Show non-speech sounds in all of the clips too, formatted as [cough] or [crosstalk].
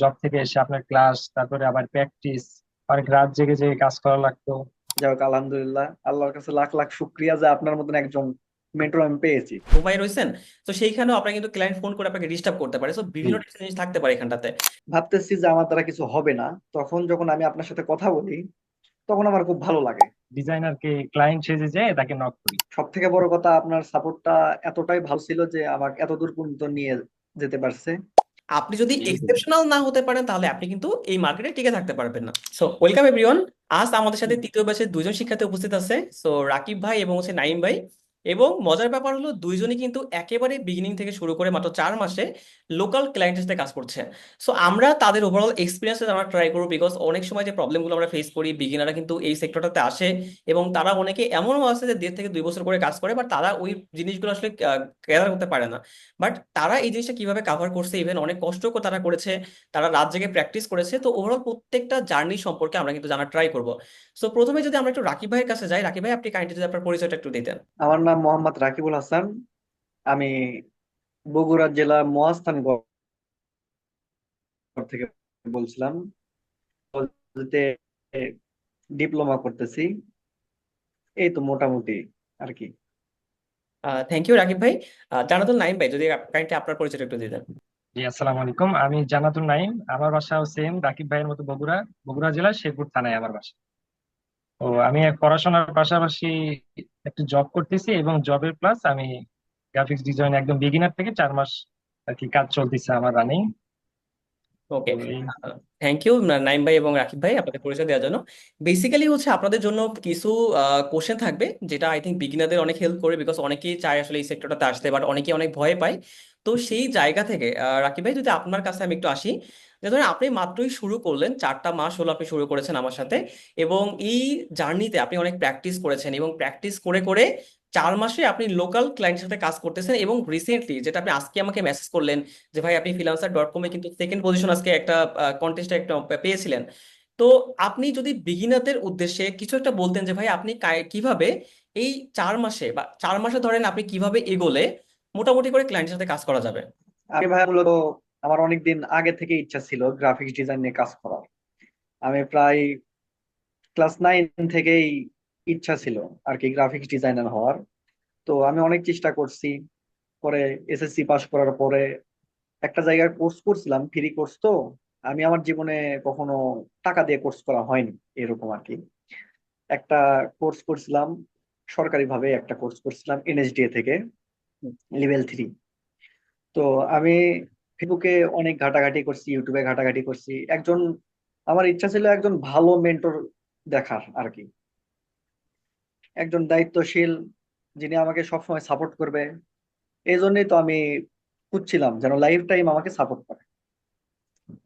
Job থেকে এসে আপনার ক্লাস তারপরে আবার প্র্যাকটিস অনেক রাত জেগে জেগে কাজ করা লাগতো। যাই হোক আলহামদুলিল্লাহ। আল্লাহর কাছে লাখ লাখ শুক্রিয়া যে আপনার মতন একজন মেন্টর আমি পেয়েছি। ঘুমাই রয়েছেন? তো সেইখানেও আপনার কিন্তু ক্লায়েন্ট ফোন করে আপনাকে ডিস্টার্ব করতে পারে। সো বিভিন্ন জিনিস থাকতে পারে এখানটাতে। ভাবতেছি যে আমার দ্বারা কিছু হবে না। তখন যখন আমি আপনার সাথে কথা বলি তখন আমার খুব ভালো লাগে। ডিজাইনারকে ক্লায়েন্ট সেজে যায় তাকে নক করি। সব থেকে বড় কথা আপনার সাপোর্টটা এতটাই ভালো ছিল যে আমাকে এত দূর পর্যন্ত নিয়ে যেতে পারছে। আপনি যদি এক্সেপশনাল না হতে পারেন তাহলে আপনি কিন্তু এই মার্কেটে টিকে থাকতে পারবেন না। সো ওয়েলকাম এভরিওয়ান আজ আমাদের সাথে তৃতীয় ব্যাচের দুজন শিক্ষার্থী উপস্থিত আছে। সো রাকিব ভাই এবং হচ্ছে নাইম ভাই। এবং মজার ব্যাপার হলো দুইজনই কিন্তু একেবারে বিগিনিং থেকে শুরু করে মাত্র চার মাসে লোকাল ক্লায়েন্টের সাথে কাজ করছে। সো আমরা তাদের ওভারঅল এক্সপিরিয়েন্স আমরা ট্রাই করব বিকজ অনেক সময় যে প্রবলেমগুলো আমরা ফেস করি বিগিনাররা কিন্তু এই সেক্টরটাতে আসে এবং তারা অনেকে এমনও আছে যে দেড় থেকে দুই বছর করে কাজ করে বাট তারা ওই জিনিসগুলো আসলে ক্যাদার করতে পারে না। বাট তারা এই জিনিসটা কীভাবে কাভার করছে ইভেন অনেক কষ্ট তারা করেছে, তারা রাত জেগে প্র্যাকটিস করেছে, তো ওভারঅল প্রত্যেকটা জার্নি সম্পর্কে আমরা কিন্তু জানার ট্রাই করব। সো প্রথমে যদি আমরা একটু রাকিব ভাইয়ের কাছে যাই, রাকিব ভাই আপনি কাইন্ডলি যদি আপনার পরিচয়টা একটু দিতেন। আমার নাম মোহাম্মদ রাকিবুল হাসান আমি বগুড়া জেলা মহাস্থানগড় থেকে বলছিলাম ডিপ্লোমা করতেছি। এই তো মোটামুটি আর কি। থ্যাংক ইউ রাকিব ভাই। জানাতুল নাইম ভাই যদি কাইন্ডলি আপনার পরিচয়টা একটু দিতেন জি আসসালামু আলাইকুম। আমি জান্নাতুল নাইম আমার বাসাও সেম রাকিব ভাইয়ের মতো বগুড়া বগুড়া জেলার শেরপুর থানায় আমার বাসা। তো আমি এক পড়াশোনার পাশাপাশি একটু জব করতেছি এবং জবের প্লাস আমি গ্রাফিক্স ডিজাইন একদম বিগিনার থেকে চার মাস আর কি কাজ চলতেছে আমার running okay thank you Naim ভাই এবং রাকিব ভাই আপনাদের পরিচয় দেওয়ার জন্য। বেসিক্যালি হচ্ছে আপনাদের জন্য কিছু কোশ্চেন থাকবে যেটা আই থিঙ্ক বিগিনারদের অনেক হেল্প করবে বিকজ অনেকেই চায় আসলে এই সেক্টরটাতে আসতে বাট অনেকেই অনেক ভয় পায়। তো সেই জায়গা থেকে রাকিব ভাই যদি আপনার কাছে আমি একটু আসি ধরেন আপনি মাত্রই শুরু করলেন, চারটা মাস হলো আপনি শুরু করেছেন আমার সাথে এবং এই জার্নিতে আপনি অনেক প্র্যাকটিস করেছেন এবং প্র্যাকটিস করে করে চার মাসে আপনি লোকাল ক্লায়েন্টের সাথে কাজ করতেছেন এবং রিসেন্টলি যেটা আপনি আজকে আমাকে মেসেজ করলেন যে, ভাই, আপনি ফ্রিল্যান্সার ডট কমে কিন্তু সেকেন্ড পজিশন আজকে একটা কন্টেস্টে একটা পেয়েছিলেন। তো আপনি যদি বিগিনারদের উদ্দেশ্যে কিছু একটা বলতেন যে, ভাই, আপনি কীভাবে এই চার মাসে বা চার মাসে ধরেন আপনি কীভাবে এগোলে মোটামুটি করে ক্লায়েন্টের সাথে কাজ করা যাবে? ভাই আমার অনেকদিন আগে থেকে ইচ্ছা ছিল গ্রাফিক্স ডিজাইন নিয়ে কাজ করার। আমি প্রায় ক্লাস নাইন থেকেই ইচ্ছা ছিল আর কি গ্রাফিক্স ডিজাইনার হওয়ার। তো আমি অনেক চেষ্টা করছি পরে এসএসসি পাশ করার পরে একটা জায়গায় কোর্স করছিলাম ফ্রি কোর্স তো। আমি আমার জীবনে কখনো টাকা দিয়ে কোর্স করা হয়নি এরকম আর কি। একটা কোর্স করছিলাম সরকারিভাবে একটা কোর্স করছিলাম এনএসডিএ থেকে লেভেল থ্রি তো আমি ফেসবুকে অনেক ঘাটাঘাটি করছি ইউটিউবে ঘাটাঘাটি করছি। একজন আমার ইচ্ছা ছিল একজন ভালো মেন্টর দেখার আর কি একজন দায়িত্বশীল যিনি আমাকে সবসময় সাপোর্ট করবে। এই জন্যই তো আমি খুঁজছিলাম যেন লাইফ টাইম আমাকে সাপোর্ট করে।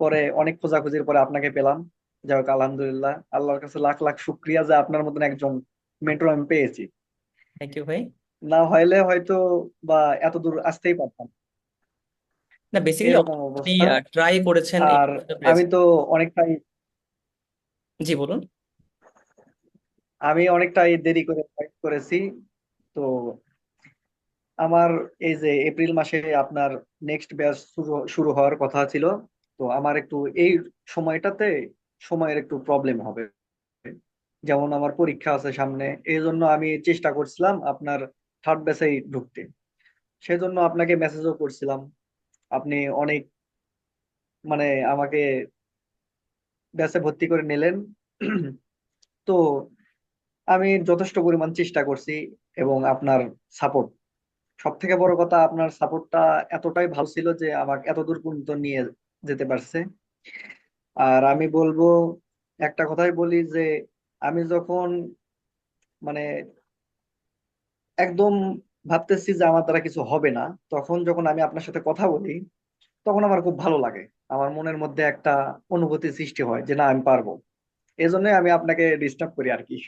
পরে অনেক খোঁজাখুঁজির পরে আপনাকে পেলাম। যাই হোক আলহামদুলিল্লাহ আল্লাহর কাছে লাখ লাখ শুক্রিয়া যে আপনার মতন একজন মেন্টর আমি পেয়েছি। থ্যাংক ইউ ভাই। না হইলে হয়তো বা এত দূর আসতেই পারতাম। না বেসিক্যালি এরকম আপনি অবস্থা ট্রাই করেছেন এই আর আমি। তো অনেকটাই জি বলুন। আমি অনেকটাই দেরি করে fight করেছি তো আমার এই যে এপ্রিল মাসে আপনার নেক্সট ব্যাচ শুরু শুরু হওয়ার কথা ছিল তো আমার একটু এই সময়টাতে সময়ের একটু প্রবলেম হবে। যেমন আমার পরীক্ষা আছে সামনে এই জন্য আমি চেষ্টা করছিলাম আপনার থার্ড ব্যাচেই ঢুকতে। সেজন্য আপনাকে মেসেজও করছিলাম। আপনি অনেক মানে আমাকে ব্যাচে ভর্তি করে নিলেন। তো আমি যথেষ্ট পরিমাণ চেষ্টা করছি এবং আপনার সাপোর্ট সব থেকে বড় কথা, আপনার সাপোর্টটা এতটাই ভালো ছিল যে আমাকে এত দূর পর্যন্ত নিয়ে যেতে পারছে। আর আমি বলব, একটা কথাই বলি যে আমি যখন মানে একদম ভাবতেছি যে আমার দ্বারা কিছু হবে না। তখন যখন আমি আপনার সাথে কথা বলি, তখন আমার খুব ভালো লাগে। আমার মনের মধ্যে একটা অনুভূতি সৃষ্টি হয় যে, না, আমি পারব। এই জন্যই আমি আপনাকে ডিস্টার্ব করি আর কি।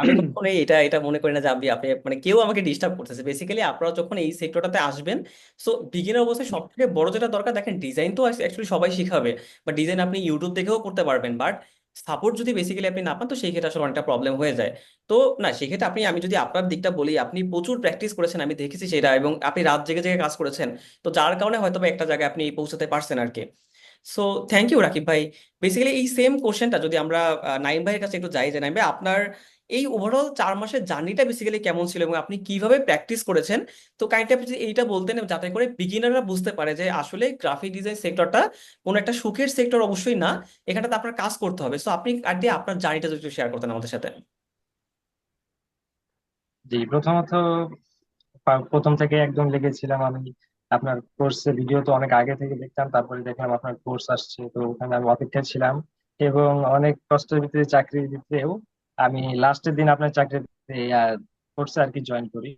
আমি কখনোই এটা এটা মনে করি না যে, আমি, আপনি মানে কেউ আমাকে ডিস্টার্ব করতেছে। বেসিক্যালি আপনারা যখন এই সেক্টরটাতে আসবেন সো বিগিনার অবস্থায় সব থেকে বড় যেটা দরকার, দেখেন ডিজাইন তো অ্যাকচুয়ালি সবাই শিখাবে। বা ডিজাইন আপনি ইউটিউব দেখেও করতে পারবেন। বাট সাপোর্ট যদি বেসিক্যালি আপনি না পান, তো সেই ক্ষেত্রে আসলে অনেকটা প্রবলেম হয়ে যায়। তো না, সেক্ষেত্রে আপনি, আমি যদি আপনার দিকটা বলি, আপনি প্রচুর প্র্যাকটিস করেছেন, আমি দেখেছি সেটা এবং আপনি রাত জেগে জেগে কাজ করেছেন, তো যার কারণে হয়তো একটা জায়গায় আপনি পৌঁছাতে পারছেন আর কি সো থ্যাংক ইউ রাকিব ভাই। বেসিক্যালি এই সেম কোশ্চেনটা যদি আমরা নাইম ভাইয়ের কাছে একটু যাই, যে নাইম ভাই, আপনার এই ওভারঅল চার মাসের জার্নিটা বেসিক্যালি কেমন ছিল এবং আপনি কীভাবে প্র্যাকটিস করেছেন? তো কাইন্ডলি আপনি এইটা বলতেন যাতে করে বিগিনাররা বুঝতে পারে যে আসলে গ্রাফিক ডিজাইন সেক্টরটা কোনো একটা সুখের সেক্টর অবশ্যই না, এখানটাতে আপনার কাজ করতে হবে। সো আপনি আর আপনার জার্নিটা যদি শেয়ার করতেন আমাদের সাথে। জি, প্রথমত প্রথম থেকে একদম লেগেছিলাম আমি আপনার কোর্সের ভিডিও তো অনেক আগে থেকে দেখতাম, তারপরে দেখলাম আপনার কোর্স আসছে, তো ওখানে আমি অপেক্ষায় ছিলাম এবং অনেক কষ্টের ভিতরে চাকরির ভিতরেও আমি লাস্টের দিন আপনার চাকরিতে কোর্সে আর কি জয়েন করি।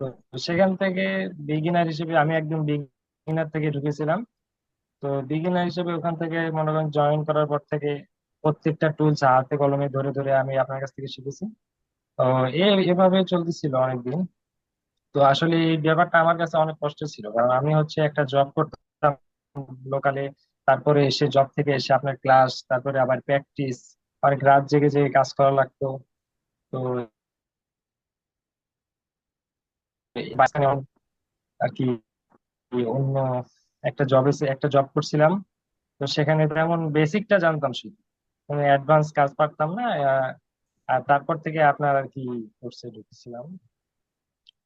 তো সেখান থেকে বিগিনার হিসেবে আমি একদম বিগিনার থেকে ঢুকেছিলাম। তো বিগিনার হিসেবে ওখান থেকে মনে করেন জয়েন করার পর থেকে প্রত্যেকটা টুলস হাতে কলমে ধরে ধরে আমি আপনার কাছ থেকে শিখেছি। তো এভাবে চলতেছিল অনেকদিন। তো আসলে এই ব্যাপারটা আমার কাছে অনেক কষ্ট ছিল। কারণ আমি হচ্ছে একটা জব করতাম লোকালে তারপরে এসে জব থেকে এসে আপনার ক্লাস তারপরে আবার প্র্যাকটিস অনেক রাত জেগে জেগে কাজ করা লাগতো। তো আর কি, অন্য একটা জবে একটা জব করছিলাম। তো সেখানে তেমন বেসিকটা জানতাম শুধু। মানে অ্যাডভান্স কাজ পারতাম না আর তারপর থেকে আপনার আর কি কোর্সে ঢুকেছিলাম।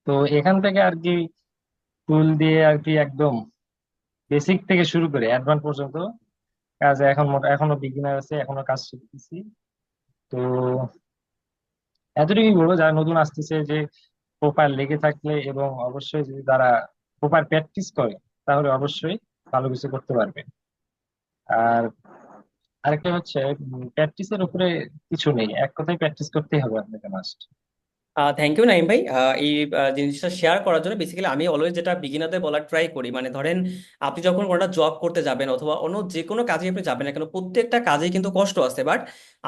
তো এখান থেকে আর কি টুল দিয়ে আর কি একদম বেসিক থেকে শুরু করে অ্যাডভান্স পর্যন্ত কাজ এখন মোটা এখনও বিগিনার আছে, এখনও কাজ শিখতেছি। তো এতটুকুই বলব, যারা নতুন আসতেছে, যে প্রপার লেগে থাকলে এবং অবশ্যই যদি তারা প্রপার প্র্যাকটিস করে, তাহলে অবশ্যই ভালো কিছু করতে পারবে। আর আরেকটা হচ্ছে প্র্যাকটিসের উপরে কিছু নেই। এক কথায় প্র্যাকটিস করতেই হবে আপনাকে মাস্ট থ্যাংক ইউ নাইম ভাই। এই জিনিসটা শেয়ার করার জন্য বেসিক্যালি আমি অলওয়েজ যেটা বিগিনারদের বলার ট্রাই করি মানে ধরেন আপনি যখন কোনো জব করতে যাবেন অথবা অন্য যে কোনো কাজে আপনি যাবেন না কেন, প্রত্যেকটা কাজেই কিন্তু কষ্ট আছে। বাট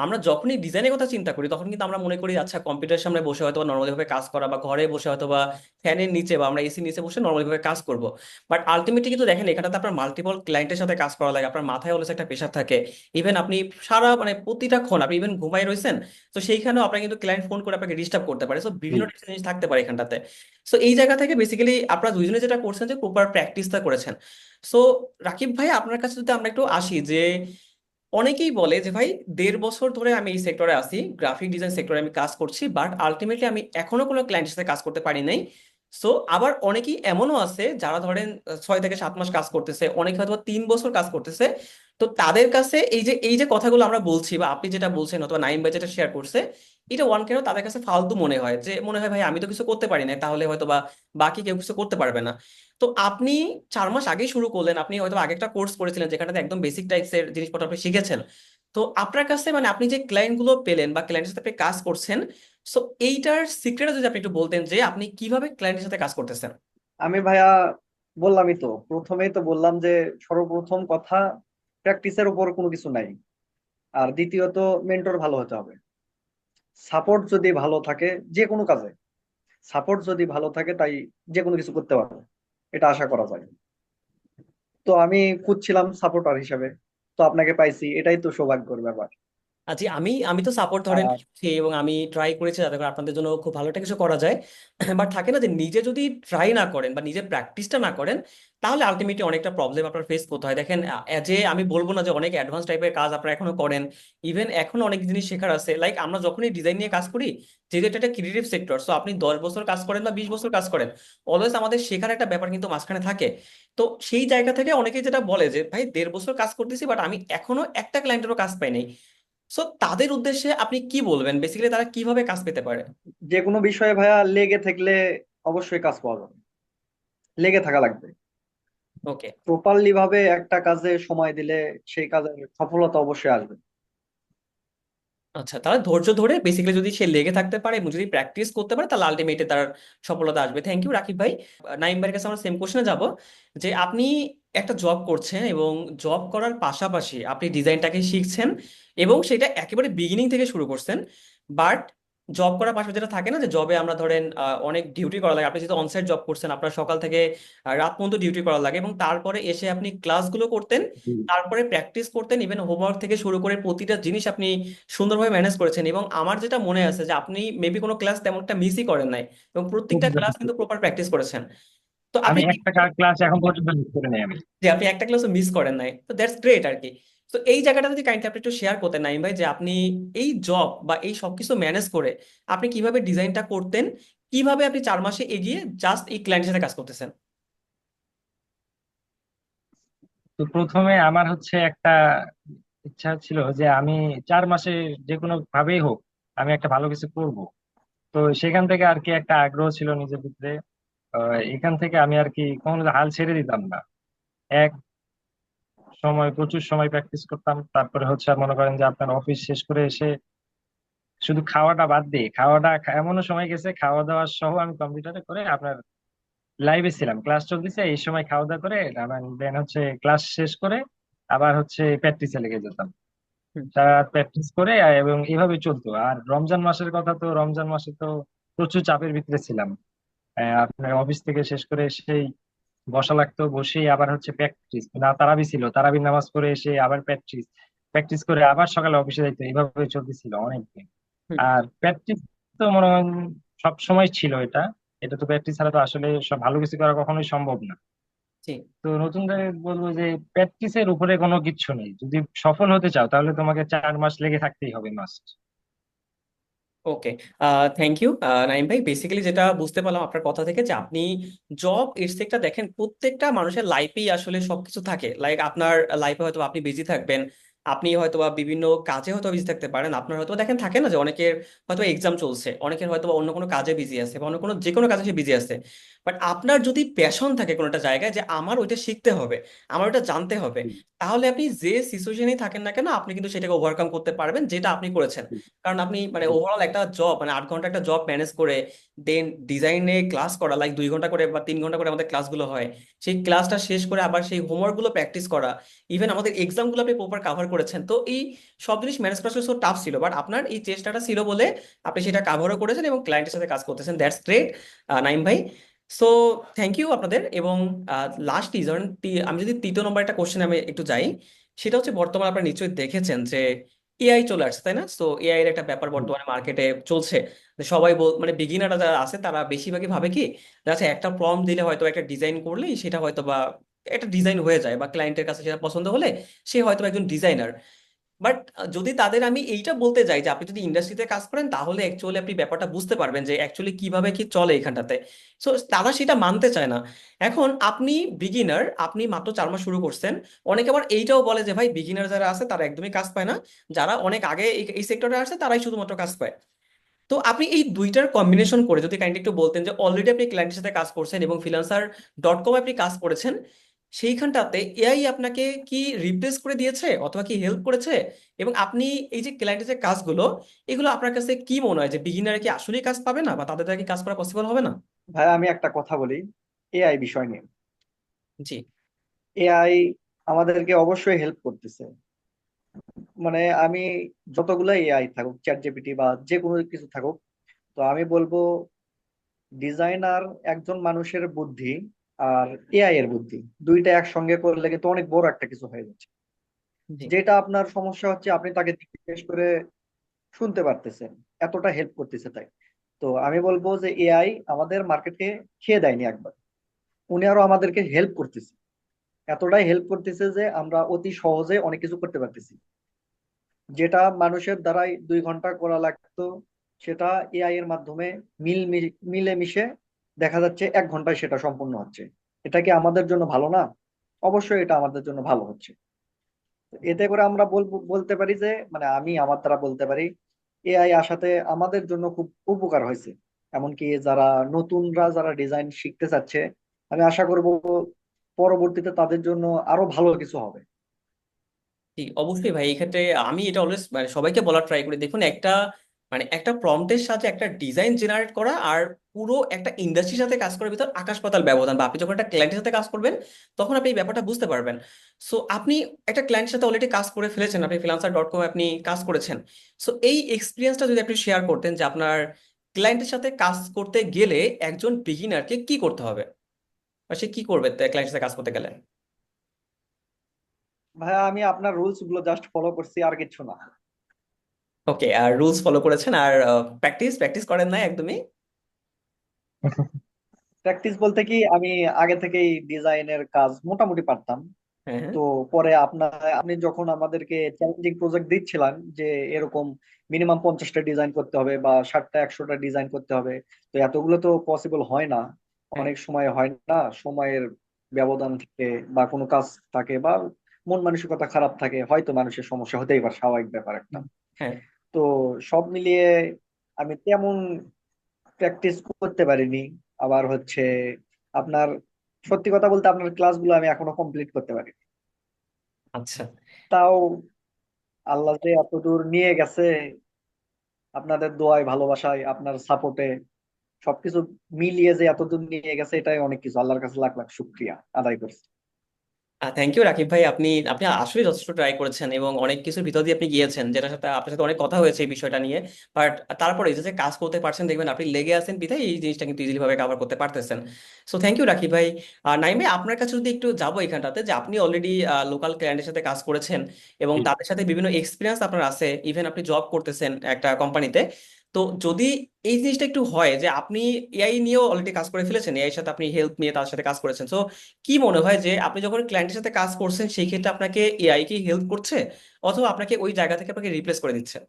আমরা যখনই ডিজাইনের কথা চিন্তা করি, তখন কিন্তু আমরা মনে করি আচ্ছা কম্পিউটারের সামনে বসে হয়তো নর্মালি ভাবে কাজ করা বা ঘরে বসে হয়তো বা ফ্যানের নিচে বা আমরা এসির নিচে বসে নর্মালি ভাবে কাজ করব। বাট আলটিমেটলি কিন্তু দেখেন এখানটাতে আপনার মাল্টিপল ক্লায়েন্টের সাথে কাজ করা লাগে, আপনার মাথায় অলওয়েজ একটা প্রেশার থাকে। ইভেন আপনি সারা মানে প্রতিটা ক্ষণ আপনি ইভেন ঘুমাই রয়েছেন, তো সেইখানেও আপনার কিন্তু ক্লায়েন্ট ফোন করে আপনাকে ডিস্টার্ব করতে পারে। সো বিভিন্ন জিনিস থাকতে পারে এখানটাতে। সো এই জায়গা থেকে বেসিক্যালি আপনারা দুইজনে যেটা করছেন যে প্রপার প্র্যাকটিসটা করেছেন। সো রাকিব ভাই আপনার কাছে যদি আমরা একটু আসি যে অনেকেই বলে যে ভাই দেড় বছর ধরে আমি এই সেক্টরে আছি গ্রাফিক ডিজাইন সেক্টরে আমি কাজ করছি বাট আলটিমেটলি আমি এখনও কোনো ক্লায়েন্টের সাথে কাজ করতে পারি নাই। সো আবার অনেকেই এমনও আছে যারা ধরেন ছয় থেকে সাত মাস কাজ করতেছে অনেকে হয়তো তিন বছর কাজ করতেছে। তো তাদের কাছে এই যে এই যে কথাগুলো আমরা বলছি বা আপনি যেটা বলছেন অথবা নাইম ভাই যেটা শেয়ার করছে এটা ওয়ান কেন তাদের কাছে ফালতু মনে হয় যে, মনে হয়, ভাই, আমি তো কিছু করতে পারি না তাহলে হয়তো বা বাকি কেউ কিছু করতে পারবে না। তো আপনি চার মাস আগেই শুরু করলেন, আপনি হয়তো আগে একটা কোর্স করেছিলেন যেখানে একদম বেসিক টাইপস এর জিনিসপত্র আপনি শিখেছেন। তো আপনার কাছে মানে আপনি যে ক্লায়েন্টগুলো পেলেন বা ক্লায়েন্টের সাথে কাজ করছেন সো এইটার সিক্রেটটা যদি আপনি একটু বলতেন যে, আপনি কীভাবে ক্লায়েন্টের সাথে কাজ করতেছেন? আমি ভাইয়া বললামই তো, প্রথমেই তো বললাম যে, সর্বপ্রথম কথা প্র্যাকটিসের উপর কোনো কিছু নাই। আর দ্বিতীয়ত মেন্টর ভালো হতে হবে। সাপোর্ট যদি ভালো থাকে যে কোনো কাজে সাপোর্ট যদি ভালো থাকে তাই যে কোনো কিছু করতে পারবে। এটা আশা করা যায়। তো আমি খুঁজছিলাম সাপোর্টার হিসাবে, তো আপনাকে পাইছি, এটাই তো সৌভাগ্যের ব্যাপার। আচ্ছা আমি আমি তো সাপোর্ট ধরেন করছি এবং আমি ট্রাই করেছি যাতে করে আপনাদের জন্য খুব ভালো একটা কিছু করা যায়। [clears throat] বাট থাকে না যে নিজে যদি ট্রাই না করেন বা নিজে প্র্যাকটিসটা না করেন তাহলে আলটিমেটলি অনেকটা প্রবলেম আপনার ফেস করতে হয়। দেখেন যে আমি বলব না যে অনেক অ্যাডভান্স টাইপের কাজ আপনারা এখনও করেন। ইভেন এখনও অনেক জিনিস শেখার আছে। লাইক আমরা যখনই ডিজাইন নিয়ে কাজ করি যেহেতু এটা একটা ক্রিয়েটিভ সেক্টর সো আপনি দশ বছর কাজ করেন বা বিশ বছর কাজ করেন অলওয়েজ আমাদের শেখার একটা ব্যাপার কিন্তু মাঝখানে থাকে। তো সেই জায়গা থেকে অনেকেই যেটা বলে যে ভাই দেড় বছর কাজ করতেছি বাট আমি এখনও একটা ক্লায়েন্টেরও কাজ পাই নাই। সো তাদের উদ্দেশ্যে আপনি কি বলবেন? বেসিক্যালি তারা কীভাবে কাজ পেতে পারে? যে কোনো বিষয়ে ভাইয়া লেগে থাকলে অবশ্যই কাজ পাওয়া যাবে। লেগে থাকা লাগবে। ওকে প্রপারলি ভাবে একটা কাজে সময় দিলে সেই কাজের সফলতা অবশ্যই আসবে। আচ্ছা তাহলে ধৈর্য ধরে বেসিক্যালি যদি সে লেগে থাকতে পারে এবং যদি প্র্যাকটিস করতে পারে তাহলে আলটিমেটলি তার সফলতা আসবে। থ্যাংক ইউ রাকিব ভাই। নাইম ভাইয়ের কাছে আমরা সেম কোশ্চেনে যাব। যে আপনি একটা জব করছেন এবং জব করার পাশাপাশি আপনি ডিজাইনটাকে শিখছেন এবং সেটা একেবারে বিগিনিং থেকে শুরু করছেন। বাট জব করার পাশাপাশি যেটা থাকে না যে জবে আমরা ধরেন অনেক ডিউটি করা লাগে। আপনি যেহেতু অনসাইট জব করছেন আপনার সকাল থেকে রাত পর্যন্ত ডিউটি করা লাগে এবং তারপরে এসে আপনি ক্লাসগুলো করতেন তারপরে প্র্যাকটিস করতেন ইভেন হোমওয়ার্ক থেকে শুরু করে প্রতিটা জিনিস আপনি সুন্দরভাবে ম্যানেজ করেছেন এবং আমার যেটা মনে আছে যে আপনি মেবি কোনো ক্লাস তেমন একটা মিসই করেন নাই এবং প্রত্যেকটা ক্লাস কিন্তু প্রপার প্র্যাকটিস করেছেন। তো আপনি আমি একটা ক্লাস এখন পর্যন্ত মিস করে নাই আমি। যে আপনি একটা ক্লাসও মিস করেন নাই। তো দ্যাটস গ্রেট আর কি। তো এই জায়গাটা যদি কাইন্ডলি আপনি একটু শেয়ার করতেন নাইম ভাই যে আপনি এই জব বা এই সবকিছু ম্যানেজ করে আপনি কীভাবে ডিজাইনটা করতেন কীভাবে আপনি চার মাসে এগিয়ে জাস্ট এই ক্লায়েন্টের সাথে কাজ করতেছেন? তো প্রথমে আমার হচ্ছে একটা ইচ্ছা ছিল যে আমি চার মাসে যে কোনো ভাবেই হোক আমি একটা ভালো কিছু করব। তো সেখান থেকে আর কি একটা আগ্রহ ছিল নিজের ভিতরে। আহ, এখান থেকে আমি আর কি কখনো হাল ছেড়ে দিতাম না। এক সময় প্রচুর সময় প্র্যাকটিস করতাম। তারপরে হচ্ছে মনে করেন যে আপনার অফিস শেষ করে এসে শুধু খাওয়াটা বাদ দিয়ে খাওয়াটা এমনও সময় গেছে খাওয়া দাওয়া সহ আমি কম্পিউটারে করে আপনার লাইভে ছিলাম। ক্লাস চলতেছে এই সময় খাওয়া দাওয়া করে দেন হচ্ছে ক্লাস শেষ করে আবার হচ্ছে প্র্যাকটিসে লেগে যেতাম। সারা রাত প্র্যাকটিস করে এবং এভাবে চলতো। আর রমজান মাসের কথা তো রমজান মাসে তো প্রচুর চাপের ভিতরে ছিলাম। আপনার অফিস থেকে শেষ করে এসেই বসা লাগতো বসেই আবার হচ্ছে প্র্যাকটিস না তারাবি ছিল তারাবি নামাজ পড়ে এসে আবার প্র্যাকটিস প্র্যাকটিস করে আবার সকালে অফিসে যাইতো এইভাবে চলতেছিল অনেকদিন। আর প্র্যাকটিস তো মনে হয় সব সময় ছিল এটা এটা তো প্র্যাকটিস ছাড়া তো আসলে সব ভালো কিছু করা কখনোই সম্ভব না। জি। তো নতুনদের বলব যে প্র্যাকটিসের উপরে কোনো কিচ্ছু নেই। যদি সফল হতে চাও তাহলে তোমাকে চার মাস লেগে থাকতেই হবে must okay thank you Naim ভাই বেসিক্যালি যেটা বুঝতে পারলাম আপনার কথা থেকে যে আপনি জব একটা দেখেন, প্রত্যেকটা মানুষের লাইফেই আসলে সবকিছু থাকে। লাইক আপনার লাইফে হয়তো আপনি বিজি থাকবেন, আপনি হয়তো বা বিভিন্ন কাজে হয়তো বিজি থাকতে পারেন। আপনার হয়তো দেখেন, থাকে না যে অনেকের হয়তো এক্সাম চলছে, অনেকের হয়তো অন্য কোনো কাজে বিজি আছে বা অন্য কোনো যে কোনো কাজে সে বিজি আছে। বাট আপনার যদি প্যাশন থাকে কোনো একটা জায়গায় যে আমার ওইটা শিখতে হবে আমার ওইটা জানতে হবে তাহলে আপনি যে সিচুয়েশনেই থাকেন না কেন আপনি কিন্তু সেটাকে ওভারকাম করতে পারবেন যেটা আপনি করেছেন। কারণ আপনি মানে ওভারঅল একটা জব মানে আট ঘণ্টা একটা জব ম্যানেজ করে দেন ডিজাইনে ক্লাস করা লাইক দুই ঘণ্টা করে বা তিন ঘণ্টা করে আমাদের ক্লাসগুলো হয় সেই ক্লাসটা শেষ করে আবার সেই হোমওয়ার্কগুলো প্র্যাকটিস করা ইভেন আমাদের এক্সামগুলো আপনি প্রপার কাভার করেছেন। তো এই সব জিনিস ম্যানেজ করা সো টাফ ছিল বাট আপনার এই চেষ্টাটা ছিল বলে আপনি সেটা কাভারও করেছেন এবং ক্লায়েন্টের সাথে কাজ করতেছেন। দ্যাটস গ্রেট নাইম ভাই। সো থ্যাংক ইউ আপনাদের এবং লাস্ট ধরেন তি- আমি যদি তৃতীয় নম্বর একটা কোশ্চেন আমি একটু যাই সেটা হচ্ছে বর্তমানে আপনারা নিশ্চয়ই দেখেছেন যে এআই চলে আসছে তাই না? তো এআই এর একটা ব্যাপার বর্তমানে মার্কেটে চলছে। সবাই বল মানে বিগিনাররা যারা আছে তারা বেশিরভাগই ভাবে কি আচ্ছা একটা প্রম্পট দিলে হয়তো একটা ডিজাইন করলেই সেটা হয়তো বা একটা ডিজাইন হয়ে যায় বা ক্লায়েন্টের কাছে সেটা পছন্দ হলে সে হয়তো একজন ডিজাইনার বাট যদি তাদের আমি এইটা বলতে যাই যে আপনি যদি ইন্ডাস্ট্রিতে কাজ করেন, তাহলে অ্যাকচুয়ালি আপনি ব্যাপারটা বুঝতে পারবেন যে অ্যাকচুয়ালি কীভাবে কি চলে এখানটাতে। সো তারা সেটা মানতে চায় না। এখন আপনি বিগিনার আপনি মাত্র চার মাস শুরু করছেন, অনেকে আবার এইটাও বলে যে, ভাই বিগিনার যারা আছে, তারা একদমই কাজ পায় না। যারা অনেক আগে এই সেক্টরে আসে, তারাই শুধুমাত্র কাজ পায়। তো আপনি এই দুইটার কম্বিনেশন করে যদি কাইন্ডলি একটু বলতেন যে অলরেডি আপনি ক্লায়েন্টের সাথে কাজ করছেন এবং ফ্রিল্যান্সার ডট কম আপনি কাজ করেছেন সেইখানটাতে এআই আপনাকে কি রিপ্লেস করে দিয়েছে অথবা কি হেল্প করেছে? এবং আপনি এই যে ক্লায়েন্টের যে কাজগুলো এগুলো আপনার কাছে কি মনে হয় যে বিগিনারে কি আসলেই কাজ পাবে না বা তাদের দ্বারা কি কাজ করা পসিবল হবে না? ভাই আমি একটা কথা বলি এআই বিষয় নিয়ে। জি। এআই আমাদেরকে অবশ্যই হেল্প করতেছে। মানে আমি যতগুলো এআই থাকুক চ্যাট জিপিটি বা যে কোনো কিছু থাকুক তো আমি বলব ডিজাইনার একজন মানুষের বুদ্ধি আর এআই এর বুদ্ধি। দুইটা একসঙ্গে করলে কিন্তু অনেক বড় একটা কিছু হয়ে যাচ্ছে। যেটা আপনার সমস্যা হচ্ছে আপনি তাকে জিজ্ঞেস করে শুনতে পারতেছেন এতটা হেল্প করতেছে তাই। তো আমি বলব যে এআই আমাদের মার্কেটে খেয়ে দেয়নি একবার। উনি আরও আমাদেরকে হেল্প করতেছে। এতটাই হেল্প করতেছে যে আমরা অতি সহজে অনেক কিছু করতে পারতেছি। যেটা মানুষের দ্বারাই দুই ঘণ্টা করা লাগতো সেটা এআই এর মাধ্যমে মিল মিলে মিশে দেখা যাচ্ছে এক ঘন্টায় সেটা সম্পূর্ণ হচ্ছে। এটা কি আমাদের জন্য ভালো না? অবশ্যই এটা আমাদের জন্য ভালো হচ্ছে। এতে করে আমরা বলতে পারি যে মানে আমি আমার দ্বারা বলতে পারি, এআই আসাতে আমাদের জন্য খুব উপকার হয়েছে। এমনকি যারা নতুনরা যারা ডিজাইন শিখতে চাচ্ছে, আমি আশা করব পরবর্তীতে তাদের জন্য আরও ভালো কিছু হবে। অবশ্যই ভাই। এই ক্ষেত্রে আমি এটা অলওয়েজ মানে সবাইকে বলার ট্রাই করি। দেখুন, একটা মানে একটা প্রম্পটের সাথে একটা ডিজাইন জেনারেট করা আর পুরো একটা ইন্ডাস্ট্রির সাথে কাজ করার ভিতর আকাশ পাতাল ব্যবধান বা আপনি যখন একটা ক্লায়েন্টের সাথে কাজ করবেন তখন আপনি এই ব্যাপারটা বুঝতে পারবেন। সো আপনি একটা ক্লায়েন্টের সাথে অলরেডি কাজ করে ফেলেছেন আপনি ফ্রিল্যান্সার ডট কম আপনি কাজ করেছেন। সো এই এক্সপিরিয়েন্সটা যদি আপনি শেয়ার করতেন যে আপনার ক্লায়েন্টের সাথে কাজ করতে গেলে একজন বিগিনারকে কি করতে হবে? বা সে কি করবে ক্লায়েন্টের সাথে কাজ করতে গেলে? ভাইয়া আমি আপনার রুলসগুলো জাস্ট ফলো করছি আর কিছু না। ওকে আর রুলস ফলো করেছেন আর প্র্যাকটিস প্র্যাকটিস করেন না একদমই। প্র্যাকটিস বলতে কি আমি আগে থেকেই ডিজাইনের কাজ মোটামুটি পারতাম। হ্যাঁ হ্যাঁ। তো পরে আপনার আপনি যখন আমাদেরকে চ্যালেঞ্জিং প্রজেক্ট দিচ্ছিলেন যে এরকম মিনিমাম পঞ্চাশটা ডিজাইন করতে হবে বা ষাটটা একশোটা ডিজাইন করতে হবে তো এতগুলো তো পসিবল হয় না। হ্যাঁ। অনেক সময় হয় না সময়ের ব্যবধান থাকে বা কোনো কাজ থাকে বা মন মানসিকতা খারাপ থাকে হয়তো মানুষের সমস্যা হতেই পারে স্বাভাবিক ব্যাপার একটা। হ্যাঁ। তো সব মিলিয়ে আমি তেমন প্র্যাকটিস করতে পারিনি। আবার হচ্ছে আপনার সত্যি কথা বলতে আপনার ক্লাসগুলো আমি এখনও কমপ্লিট করতে পারি আচ্ছা। তাও আল্লাহ যে এতদূর নিয়ে গেছে আপনাদের দোয়ায় ভালোবাসায় আপনার সাপোর্টে সবকিছু মিলিয়ে যে এতদূর নিয়ে গেছে এটাই অনেক কিছু। আল্লাহর কাছে লাখ লাখ শুক্রিয়া আদায় করছি। থ্যাংক ইউ রাকিব ভাই। আপনি আপনি আসলে যথেষ্ট ট্রাই করেছেন এবং অনেক কিছুর ভিতর দিয়ে আপনি গিয়েছেন যেটার সাথে আপনার সাথে অনেক কথা হয়েছে এই বিষয়টা নিয়ে। বাট তারপরে এই যে কাজ করতে পারছেন দেখবেন আপনি লেগে আছেন বিধায় এই জিনিসটা কিন্তু ইজিলি ভাবে কভার করতে পারতেছেন। সো থ্যাংক ইউ রাকিব ভাই। আর নাইম ভাই আপনার কাছে যদি একটু যাব এখানটাতে যে আপনি অলরেডি লোকাল ক্লায়েন্টের সাথে কাজ করেছেন এবং তাদের সাথে বিভিন্ন এক্সপিরিয়েন্স আপনার আছে। ইভেন আপনি জব করতেছেন একটা কোম্পানিতে তো যদি এই জিনিসটা একটু হয় যে আপনি এআই নিয়েও অলরেডি কাজ করে ফেলেছেন এআই সাথে আপনি হেল্প নিয়ে তার সাথে কাজ করেছেন সো কি মনে হয় যে আপনি যখন ক্লায়েন্টের সাথে কাজ করছেন সেই ক্ষেত্রে আপনাকে এআই কি হেল্প করছে অথবা আপনাকে ওই জায়গা থেকে আপনাকে রিপ্লেস করে দিচ্ছে?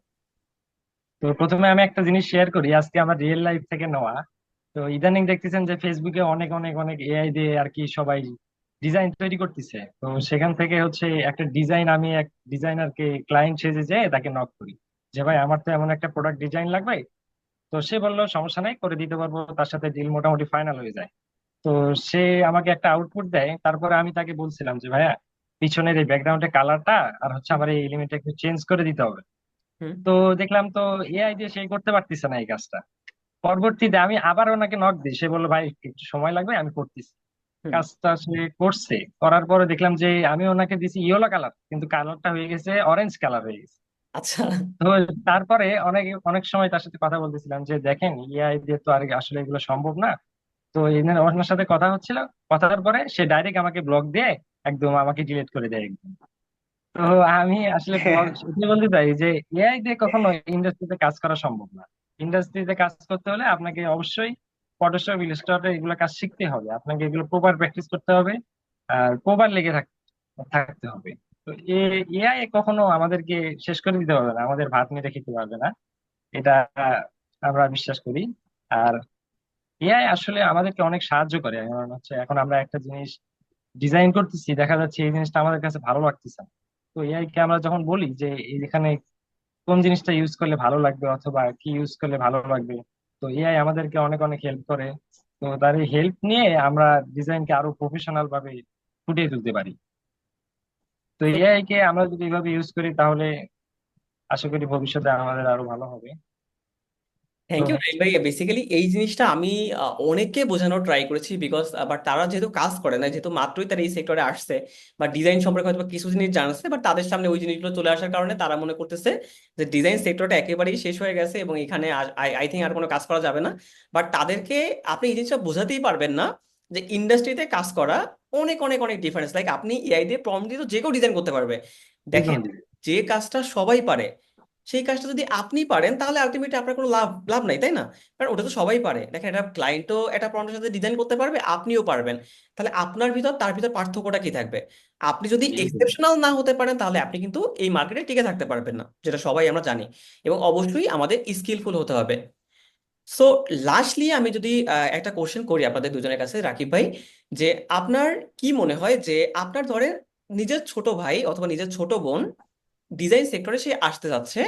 তো প্রথমে আমি একটা জিনিস শেয়ার করি, আজকে আমার রিয়েল লাইফ থেকে নেওয়া। তো ইদানিং দেখতেছেন যে ফেসবুকে অনেক অনেক অনেক এআই দিয়ে আর কি সবাই ডিজাইন তৈরি করতেছে। তো সেখান থেকে হচ্ছে একটা ডিজাইন আমি এক ডিজাইনারকে ক্লায়েন্ট সেজে যেয়ে তাকে নক করি। যে ভাই আমার তো এমন একটা প্রোডাক্ট ডিজাইন লাগবে। তো সে বলল সমস্যা নাই করে দিতে পারব। তার সাথে ডিল মোটামুটি ফাইনাল হয়ে যায়। তো সে আমাকে একটা আউটপুট দেয়। তারপরে আমি তাকে বলছিলাম যে ভাইয়া পিছনের এই ব্যাকগ্রাউন্ডের কালারটা আর হচ্ছে আমার এই এলিমেন্টটা একটু চেঞ্জ করে দিতে হবে। তো দেখলাম তো এআই দিয়ে সে করতে পারতেছে না এই কাজটা। পরবর্তীতে আমি আবার ওনাকে নক দিই। সে বলল ভাই একটু সময় লাগবে আমি করতেছি। কাজটা সে করছে। করার পরে দেখলাম যে আমি ওনাকে দিছি ইয়েলো কালার কিন্তু কালারটা হয়ে গেছে অরেঞ্জ কালার হয়ে গেছে। আচ্ছা। তো তারপরে অনেক অনেক সময় তার সাথে কথা বলতেছিলাম যে দেখেন এআই দিয়ে তো আর আসলে এগুলো সম্ভব না। তো এই নিয়ে ওনার সাথে কথা হচ্ছিল। কথার পরে সে ডাইরেক্ট আমাকে ব্লক দিয়ে একদম আমাকে ডিলিট করে দেয় একদম। তো আমি আসলে সত্যি বলতে চাই যে এআই দিয়ে কখনো ইন্ডাস্ট্রিতে কাজ করা সম্ভব না। ইন্ডাস্ট্রিতে কাজ করতে হলে আপনাকে অবশ্যই ফটোশপ ইলাস্ট্রেটর এগুলো কাজ শিখতে হবে। আপনাকে এগুলো প্রপার প্র্যাকটিস করতে হবে। আর প্রপার লেগে থাক- থাকতে হবে। তো এআই কখনো আমাদেরকে শেষ করে দিতে পারবে না। আমাদের ভাত মেরে খেতে পারবে না। এটা আমরা বিশ্বাস করি। আর এআই আসলে আমাদেরকে অনেক সাহায্য করে। কারণ হচ্ছে এখন আমরা একটা জিনিস ডিজাইন করতেছি, দেখা যাচ্ছে এই জিনিসটা আমাদের কাছে ভালো লাগতেছে না। তো এআই কে আমরা যখন বলি যে এখানে কোন জিনিসটা ইউজ করলে ভালো লাগবে অথবা কি ইউজ করলে ভালো লাগবে, তো এআই আমাদেরকে অনেক অনেক হেল্প করে। তো তার এই হেল্প নিয়ে আমরা ডিজাইনকে আরও প্রফেশনাল ভাবে ফুটিয়ে তুলতে পারি। তো এআই কে আমরা যদি এভাবে ইউজ করি তাহলে আশা করি ভবিষ্যতে আমাদের আরও ভালো হবে। থ্যাংক ইউ রাইট ভাই বেসিক্যালি এই জিনিসটা আমি অনেককে বোঝানোর ট্রাই করেছি বিকজ বাট তারা যেহেতু কাজ করে না যেহেতু মাত্রই তারা এই সেক্টরে আসছে বা ডিজাইন সম্পর্কে হয়তো কিছু জিনিস জানছে বাট তাদের সামনে ওই জিনিসগুলো চলে আসার কারণে তারা মনে করতেছে যে ডিজাইন সেক্টরটা একেবারেই শেষ হয়ে গেছে এবং এখানে আই থিঙ্ক আর কোনো কাজ করা যাবে না। বাট তাদেরকে আপনি এই জিনিসটা বোঝাতেই পারবেন না যে ইন্ডাস্ট্রিতে কাজ করা অনেক অনেক অনেক ডিফারেন্স লাইক আপনি এআই দিয়ে প্রম্পট দিয়ে তো যে কেউ ডিজাইন করতে পারবে। দেখেন যে কাজটা সবাই পারে সেই কাজটা যদি আপনি পারেন তাহলে আলটিমেটলি আপনার কোনো লাভ লাভ নাই তাই না? কারণ ওটা তো সবাই পারে। দেখেন এটা ক্লায়েন্টও একটা প্রম্পটের সাথে ডিজাইন করতে পারবে আপনিও পারবেন। তাহলে আপনার ভিতর তার ভিতর পার্থক্যটা কি থাকবে? আপনি যদি এক্সেপশনাল না হতে পারেন তাহলে আপনি কিন্তু এই মার্কেটে টিকে থাকতে পারবেন না যেটা সবাই আমরা জানি। এবং অবশ্যই আমাদের স্কিলফুল হতে হবে। সো লাস্টলি আমি যদি একটা কোশ্চেন করি আপনাদের দুজনের কাছে, রাকিব ভাই, যে আপনার কি মনে হয় যে আপনার ধরেন নিজের ছোট ভাই অথবা নিজের ছোট বোন ডিজাইন সেক্টরে সে আসতে যাচ্ছে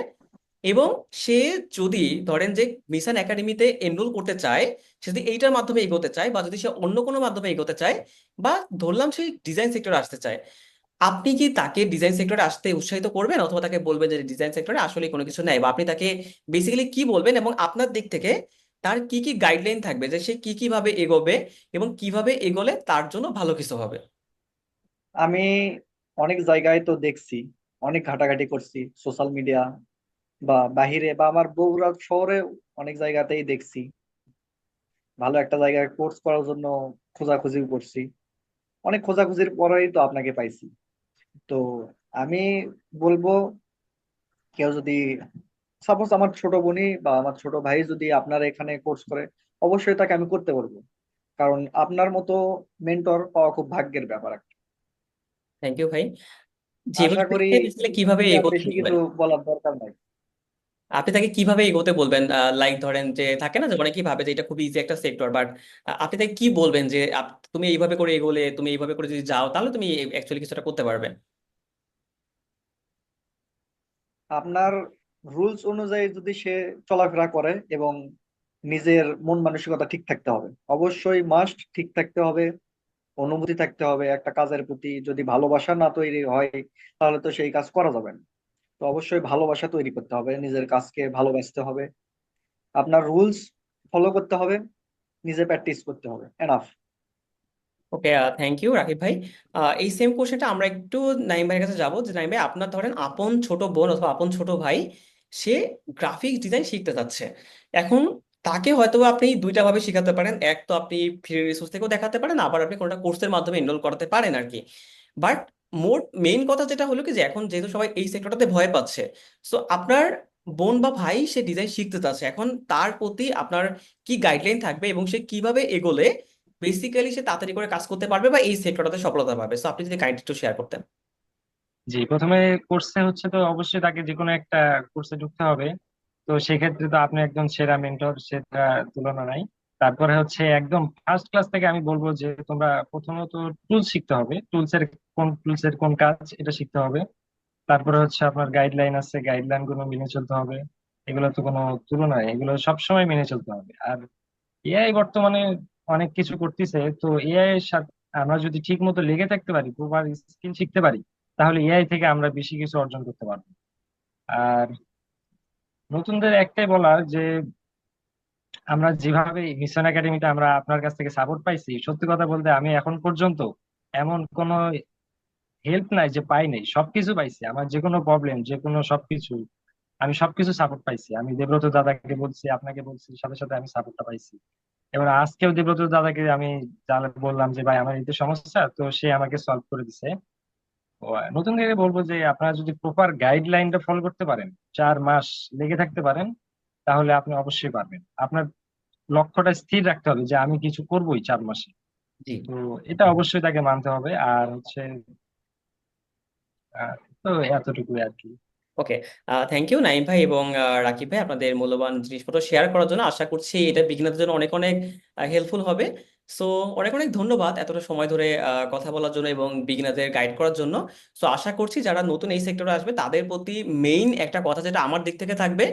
এবং সে যদি ধরেন যে মিশন একাডেমিতে এনরোল করতে চায়, সে যদি এইটার মাধ্যমে এগোতে চায় বা যদি সে অন্য কোনো মাধ্যমে এগোতে চায় বা ধরলাম সে ডিজাইন সেক্টরে আসতে চায় আপনি কি তাকে ডিজাইন সেক্টরে আসতে উৎসাহিত করবেন? অথবা তাকে বলবেন যে ডিজাইন সেক্টরে আসলে কোনো কিছু নেই বা আপনি তাকে বেসিক্যালি কি বলবেন এবং আপনার দিক থেকে তার কি কি গাইডলাইন থাকবে যে সে কি কীভাবে এগোবে এবং কীভাবে এগোলে তার জন্য ভালো কিছু হবে? আমি অনেক জায়গায় তো দেখছি, অনেক ঘাটাঘাটি করছি সোশ্যাল মিডিয়া বা বাহিরে বা আমার বগুড়া শহরে অনেক জায়গাতেই দেখছি। ভালো একটা জায়গায় কোর্স করার জন্য খোঁজাখুঁজি করছি। অনেক খোঁজাখুঁজির পরেই তো আপনাকে পাইছি। তো আমি বলব কেউ যদি সাপোজ আমার ছোট বোনই বা আমার ছোট ভাই যদি আপনার এখানে কোর্স করে অবশ্যই তাকে আমি করতে বলব। কারণ আপনার মতো মেন্টর পাওয়া খুব ভাগ্যের ব্যাপার একটা। থ্যাংক ইউ ভাই। আশা করি কীভাবে বেশি কিছু বলার দরকার নাই। আপনি তাকে কীভাবে এগোতে বলবেন? লাইক ধরেন যে থাকে না যে অনেকেই ভাবে যে এটা খুব ইজি একটা সেক্টর বাট আপনি তাকে কি বলবেন যে তুমি এইভাবে করে এগোলে তুমি এইভাবে করে যদি যাও তাহলে তুমি অ্যাকচুয়ালি কিছুটা করতে পারবে আপনার রুলস অনুযায়ী যদি সে চলাফেরা করে এবং নিজের মন মানসিকতা ঠিক থাকতে হবে, অবশ্যই মাস্ট ঠিক থাকতে হবে, অনুভূতি থাকতে হবে, একটা কাজের প্রতি যদি ভালোবাসা না তৈরি হয়, তাহলে তো সেই কাজ করা যাবে না। তো অবশ্যই ভালোবাসা তৈরি করতে হবে, নিজের কাজকে ভালোবাসতে হবে। আপনার রুলস ফলো করতে হবে, নিজে প্র্যাকটিস করতে হবে enough okay thank you Rakib ভাই এই সেম কোশ্চেনটা আমরা একটু নাইম ভাইয়ের কাছে যাব। যে নাইম ভাই, আপনার ধরেন আপন ছোট বোন অথবা আপন ছোট ভাই, সে গ্রাফিক্স ডিজাইন শিখতে চাচ্ছে। এখন তাকে হয়তো আপনি দুইটা ভাবে শেখাতে পারেন। এক তো আপনি ফ্রি রিসোর্স থেকেও দেখাতে পারেন, আবার আপনি কোনোটা কোর্সের মাধ্যমে এনরোল করাতে পারেন আর কি বাট মোর মেইন কথা যেটা হলো কি যে, এখন যেহেতু সবাই এই সেক্টরটাতে ভয় পাচ্ছে সো আপনার বোন বা ভাই সে ডিজাইন শিখতে চাচ্ছে। এখন তার প্রতি আপনার কি গাইডলাইন থাকবে এবং সে কীভাবে এগোলে বেসিক্যালি সে তাড়াতাড়ি করে কাজ করতে পারবে বা এই সেক্টরটাতে সফলতা পাবে। সো আপনি যদি কাইন্ডলি একটু শেয়ার করতেন। জি, প্রথমে কোর্সে হচ্ছে তো অবশ্যই তাকে যে কোনো একটা কোর্সে ঢুকতে হবে। তো সেক্ষেত্রে তো আপনি একজন সেরা মেন্টর সেটা তুলনা নাই। তারপরে হচ্ছে একদম ফার্স্ট ক্লাস থেকে আমি বলব যে তোমরা প্রথমত টুলস শিখতে হবে। টুলস এর কোন টুলস এর কোন কাজ এটা শিখতে হবে। তারপরে হচ্ছে আপনার গাইডলাইন আছে গাইডলাইনগুলো মেনে চলতে হবে। এগুলো তো কোনো তুলনা এগুলো সবসময় মেনে চলতে হবে। আর এআই বর্তমানে অনেক কিছু করতেছে। তো এআই এর সাথে আমরা যদি ঠিক মতো লেগে থাকতে পারি প্রপার স্কিল শিখতে পারি, তাহলে এআই থেকে আমরা বেশি কিছু অর্জন করতে পারব। আর নতুনদের একটাই বলার যে, আমরা যেভাবে মিশন একাডেমিতে আমরা আপনার কাছ থেকে সাপোর্ট পাইছি, সত্যি কথা বলতে আমি এখন পর্যন্ত এমন কোন হেল্প নাই যে পাই নাই, সবকিছু পাইছি। আমার যে কোনো প্রবলেম যে কোনো সবকিছু, আমি সবকিছু সাপোর্ট পাইছি। আমি দেব্রত দাদাকে বলছি, আপনাকে বলছি, সাথে সাথে আমি সাপোর্টটা পাইছি। এবার আজকেও দেব্রত দাদাকে আমি বললাম যে ভাই আমার এই সমস্যা। তো সে আমাকে সলভ করে দিছে। নতুন করে বলব যে আপনারা যদি প্রপার গাইডলাইনটা ফলো করতে পারেন চার মাস লেগে থাকতে পারেন তাহলে আপনি অবশ্যই পারবেন। আপনার লক্ষ্যটা স্থির রাখতে হবে যে আমি কিছু করবোই চার মাসে। জি। তো এটা অবশ্যই তাকে মানতে হবে। আর হচ্ছে তো এতটুকুই আর কি। ওকে থ্যাংক ইউ নাইম ভাই এবং রাকিব ভাই আপনাদের মূল্যবান জিনিসপত্র শেয়ার করার জন্য আশা করছি এটা বিগিনারদের জন্য অনেক অনেক হেল্পফুল হবে। সো অনেক অনেক ধন্যবাদ এতটা সময় ধরে কথা বলার জন্য এবং বিগিনারদের গাইড করার জন্য। সো আশা করছি যারা নতুন এই সেক্টরে আসবে তাদের প্রতি মেইন একটা কথা যেটা আমার দিক থেকে থাকবে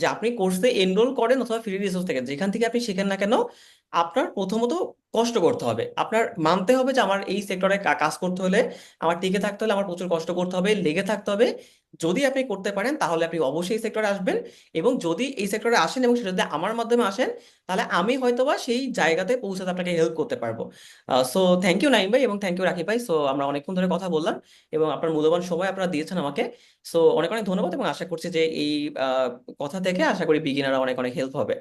যে আপনি কোর্সে এনরোল করেন অথবা ফ্রি রিসোর্স থেকে, যেখান থেকে আপনি শিখেন না কেন আপনার প্রথমত কষ্ট করতে হবে। আপনার মানতে হবে যে আমার এই সেক্টরে কাজ করতে হলে আমার টিকে থাকতে হলে আমার প্রচুর কষ্ট করতে হবে, লেগে থাকতে হবে। যদি আপনি করতে পারেন, তাহলে আপনি অবশ্যই এই সেক্টরে আসবেন এবং যদি এই সেক্টরে আসেন এবং সেটা যদি আমার মাধ্যমে আসেন, তাহলে আমি হয়তোবা সেই জায়গাতে পৌঁছাতে আপনাকে হেল্প করতে পারব। সো থ্যাংক ইউ নাইম ভাই এবং থ্যাংক ইউ রাখি ভাই। সো আমরা অনেকক্ষণ ধরে কথা বললাম এবং আপনার মূল্যবান সময় আপনারা দিয়েছেন আমাকে। সো অনেক অনেক ধন্যবাদ এবং আশা করছি যে এই কথা থেকে আশা করি বিগিনাররা অনেক অনেক হেল্প হবে।